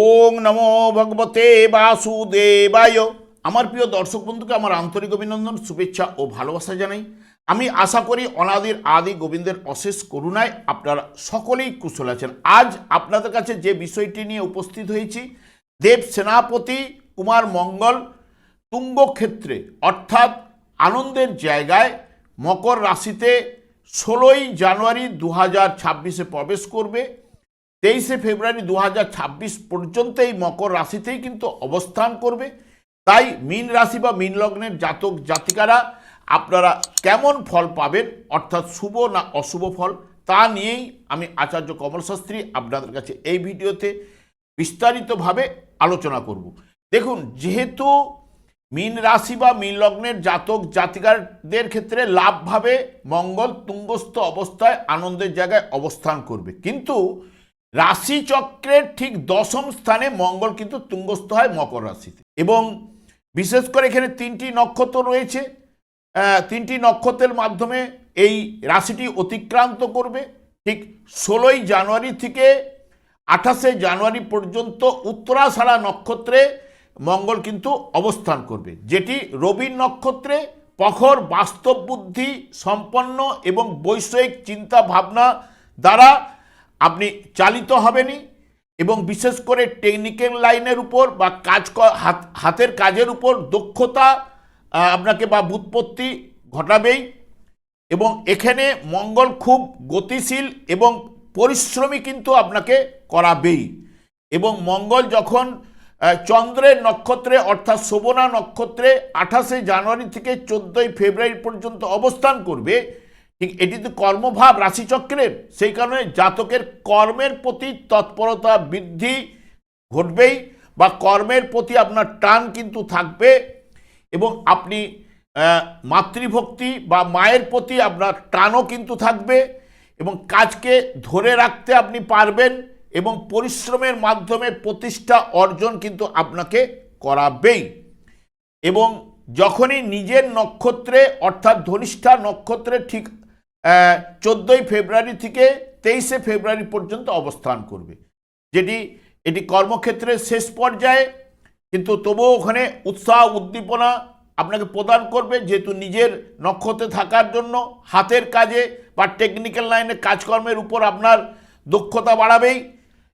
ওং নমো ভগবতে বাসুদেবায়। আমার প্রিয় দর্শক বন্ধুকে আমার আন্তরিক অভিনন্দন, শুভেচ্ছা ও ভালোবাসা জানাই। আমি আশা করি অনাদির আদি গোবিন্দের অশেষ করুণায় আপনারা সকলেই কুশল আছেন। আজ আপনাদের কাছে যে বিষয়টি নিয়ে উপস্থিত হয়েছি, দেব সেনাপতি কুমার মঙ্গল তুঙ্গক্ষেত্রে, অর্থাৎ আনন্দের জায়গায় মকর রাশিতে ষোলোই জানুয়ারি দু হাজার ছাব্বিশে প্রবেশ করবে। তেইশে ফেব্রুয়ারি দু হাজার ছাব্বিশ পর্যন্ত এই মকর রাশিতেই কিন্তু অবস্থান করবে। তাই মীন রাশি বা মীন লগ্নের জাতক জাতিকারা, আপনারা কেমন ফল পাবেন, অর্থাৎ শুভ না অশুভ ফল, তা নিয়েই আমি আচার্য কমল শাস্ত্রী আপনাদের কাছে এই ভিডিওতে বিস্তারিতভাবে আলোচনা করব। দেখুন, যেহেতু মীন রাশি বা মীন লগ্নের জাতক জাতিকারদের ক্ষেত্রে লাভভাবে মঙ্গল তুঙ্গস্থ অবস্থায় আনন্দের জায়গায় অবস্থান করবে। কিন্তু রাশিচক্রের ঠিক দশম স্থানে মঙ্গল কিন্তু তুঙ্গস্থ হয় মকর রাশিতে। এবং বিশেষ করে এখানে তিনটি নক্ষত্র রয়েছে। তিনটি নক্ষত্রের মাধ্যমে এই রাশিটি অতিক্রান্ত করবে। ঠিক ষোলোই জানুয়ারি থেকে আঠাশে জানুয়ারি পর্যন্ত উত্তরাষাঢ়া নক্ষত্রে মঙ্গল কিন্তু অবস্থান করবে। যেটি রবির নক্ষত্রে প্রখর বাস্তব বুদ্ধি সম্পন্ন এবং বৈষয়িক চিন্তা ভাবনা দ্বারা আপনি চালিত হবেনই এবং বিশেষ করে টেকনিক্যাল লাইনের উপর বা কাজ হাত- হাতের কাজের উপর দক্ষতা আপনাকে বা বুৎপত্তি ঘটাবেই এবং এখানে মঙ্গল খুব গতিশীল এবং পরিশ্রমী কিন্তু আপনাকে করাবেই এবং মঙ্গল যখন চন্দ্রের নক্ষত্রে অর্থাৎ শোভনা নক্ষত্রে আঠাশে জানুয়ারি থেকে চোদ্দোই ফেব্রুয়ারি পর্যন্ত অবস্থান করবে ঠিক, এটি তো কর্মভাব, রাশিচক্রের। সেই কারণে জাতকের কর্মের প্রতি তৎপরতা বৃদ্ধি ঘটবেই বা কর্মের প্রতি আপনার টান কিন্তু থাকবে এবং আপনি মাতৃভক্তি বা মায়ের প্রতি আপনার টানও কিন্তু থাকবে এবং কাজকে ধরে রাখতে আপনি পারবেন এবং পরিশ্রমের মাধ্যমে প্রতিষ্ঠা অর্জন কিন্তু আপনাকে করাবেই। এবং যখনই নিজের নক্ষত্রে, অর্থাৎ ধনিষ্ঠা নক্ষত্রে ঠিক চোদ্দোই ফেব্রুয়ারি থেকে তেইশে ফেব্রুয়ারি পর্যন্ত অবস্থান করবে। যেটি, এটি কর্মক্ষেত্রের শেষ পর্যায়ে, কিন্তু তবুও ওখানে উৎসাহ, উদ্দীপনা আপনাকে প্রদান করবে যেহেতু নিজের নক্ষত্রে থাকার জন্য, হাতের কাজে বা টেকনিক্যাল লাইনে কাজকর্মের উপর আপনার দক্ষতা বাড়াবেই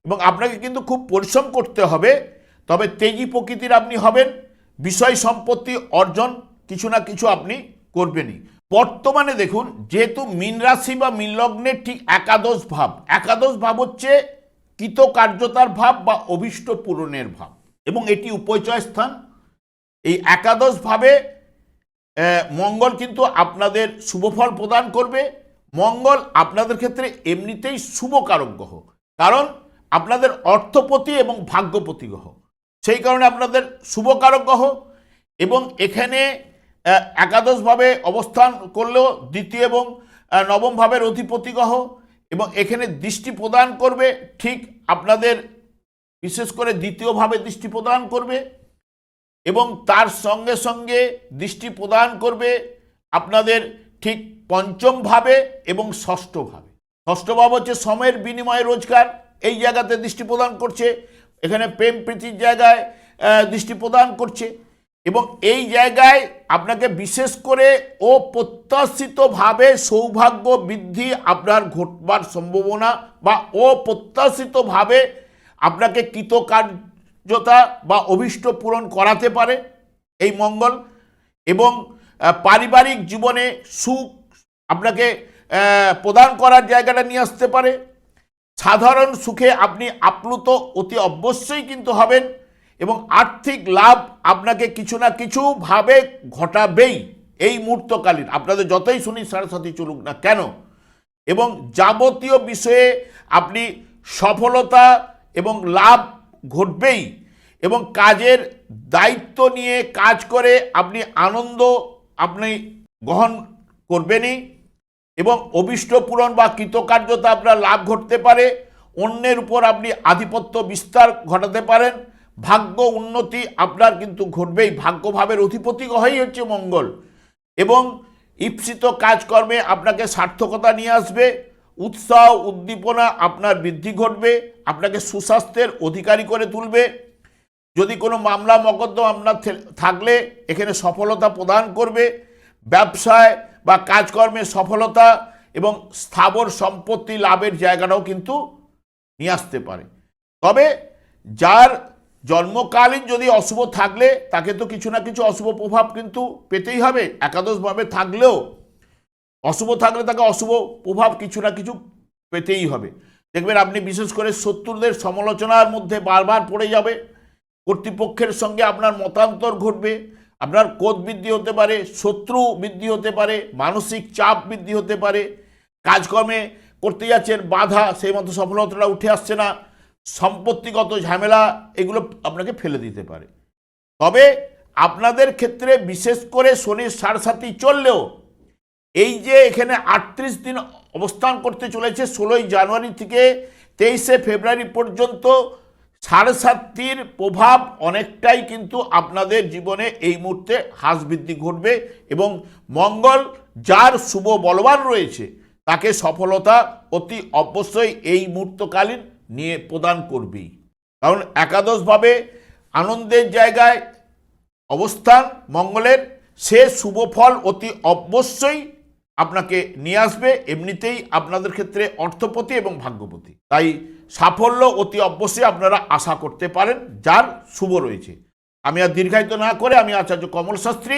এবং আপনাকে কিন্তু খুব পরিশ্রম করতে হবে। তবে তেজি প্রকৃতির আপনি হবেন, বিষয় সম্পত্তি অর্জন কিছু না কিছু আপনি করবেনই। বর্তমানে দেখুন, যেহেতু মীন রাশি বা মীন লগ্নের ঠিক একাদশ ভাব একাদশ ভাব হচ্ছে কৃতকার্যতার ভাব বা অভীষ্ট পূরণের ভাব। এবং এটি উপচয় স্থান। এই একাদশ ভাবে মঙ্গল কিন্তু আপনাদের শুভফল প্রদান করবে। মঙ্গল আপনাদের ক্ষেত্রে এমনিতেই শুভকারক গ্রহ। কারণ আপনাদের অর্থপতি এবং ভাগ্যপতি গ্রহ। সেই কারণে আপনাদের শুভকারক গ্রহ। এবং এখানে একাদশভাবে অবস্থান করলেও দ্বিতীয় এবং আহ, নবম ভাবের অধিপতি গ্রহ এবং এখানে দৃষ্টি প্রদান করবে ঠিক আপনাদের বিশেষ করে দ্বিতীয়ভাবে দৃষ্টি প্রদান করবে এবং তার সঙ্গে সঙ্গে দৃষ্টি প্রদান করবে আপনাদের ঠিক পঞ্চমভাবে এবং ষষ্ঠ ভাবে ষষ্ঠ ভাব হচ্ছে সময়ের বিনিময়ে রোজগার এই জায়গাতে দৃষ্টি প্রদান করছে এখানে প্রেম প্রীতির জায়গায় দৃষ্টি প্রদান করছে। এবং এই জায়গায় আপনাকে বিশেষ করে ও প্রত্যাশিতভাবে সৌভাগ্য বৃদ্ধি আপনার ঘটবার সম্ভাবনা বা অপ্রত্যাশিতভাবে আপনাকে কৃতকার্যতা বা অভীষ্ট পূরণ করাতে পারে এই মঙ্গল। এবং পারিবারিক জীবনে সুখ আপনাকে প্রদান করার জায়গাটা নিয়ে আসতে পারে। সাধারণ সুখে আপনি আপ্লুত অতি অবশ্যই কিন্তু হবেন। এবং আর্থিক লাভ আপনাকে কিছু না কিছুভাবে ঘটাবেই এই মুহূর্তকালীন। আপনাদের যতই শুনি সাড়ে সাথী চলুক না কেন, এবং যাবতীয় বিষয়ে আপনি সফলতা এবং লাভ ঘটবেই এবং কাজের দায়িত্ব নিয়ে কাজ করে আপনি আনন্দ আপনি গ্রহণ করবেনই এবং অভিষ্ট পূরণ বা কৃতকার্যতা আপনার লাভ ঘটতে পারে। অন্যের উপর আপনি আধিপত্য বিস্তার ঘটাতে পারেন। ভাগ্য উন্নতি আপনার কিন্তু ঘটবেই। ভাগ্যভাবের অধিপতি গ্রহই হচ্ছে মঙ্গল। এবং ঈপ্সিত কাজকর্মে আপনাকে সার্থকতা নিয়ে আসবে, উৎসাহ, উদ্দীপনা আপনার বৃদ্ধি ঘটবে, আপনাকে সুস্বাস্থ্যের অধিকারী করে তুলবে। যদি কোনো মামলা, মকদ্দমা আপনার থাকলে এখানে সফলতা প্রদান করবে। ব্যবসায় বা কাজকর্মে সফলতা এবং স্থাবর সম্পত্তি লাভের জায়গাটাও কিন্তু নিয়ে আসতে পারে। তবে যার জন্মকালীন যদি অশুভ থাকলে, তাকে তো কিছু না কিছু অশুভ প্রভাব কিন্তু পেতেই হবে। একাদশভাবে থাকলেও অশুভ থাকলে তাকে অশুভ প্রভাব কিছু না কিছু পেতেই হবে। দেখবেন আপনি বিশেষ করে শত্রুদের সমালোচনার মধ্যে বারবার পড়ে যাবে। কর্তৃপক্ষের সঙ্গে আপনার মতান্তর ঘটবে, আপনার কোদ বৃদ্ধি হতে পারে, শত্রু বৃদ্ধি হতে পারে, মানসিক চাপ বৃদ্ধি হতে পারে, কাজকর্মে করতে যাচ্ছেন বাধা, সেই মতো সফলতাটা উঠে আসছে না। সম্পত্তিগত ঝামেলা, এগুলো আপনাকে ফেলে দিতে পারে। তবে আপনাদের ক্ষেত্রে বিশেষ করে শনির সারসাথী চললেও, এই যে এখানে আটত্রিশ দিন অবস্থান করতে চলেছে, ষোলোই জানুয়ারি থেকে তেইশে ফেব্রুয়ারি পর্যন্ত সাড়ে প্রভাব অনেকটাই কিন্তু আপনাদের জীবনে এই মুহূর্তে হ্রাস বৃদ্ধি ঘটবে এবং মঙ্গল, যার শুভ বলবান রয়েছে, তাকে সফলতা অতি অবশ্যই এই মুহূর্তকালীন নিয়ে প্রদান করবেই কারণ একাদশভাবে আনন্দের জায়গায় অবস্থান, মঙ্গলের সে শুভ ফল অতি অবশ্যই আপনাকে নিয়ে আসবে, এমনিতেই আপনাদের ক্ষেত্রে অর্থপতি এবং ভাগ্যপতি। তাই সাফল্য অতি অবশ্যই আপনারা আশা করতে পারেন, যার শুভ রয়েছে। আমি আর দীর্ঘায়িত না করে আমি আচার্য কমল শাস্ত্রী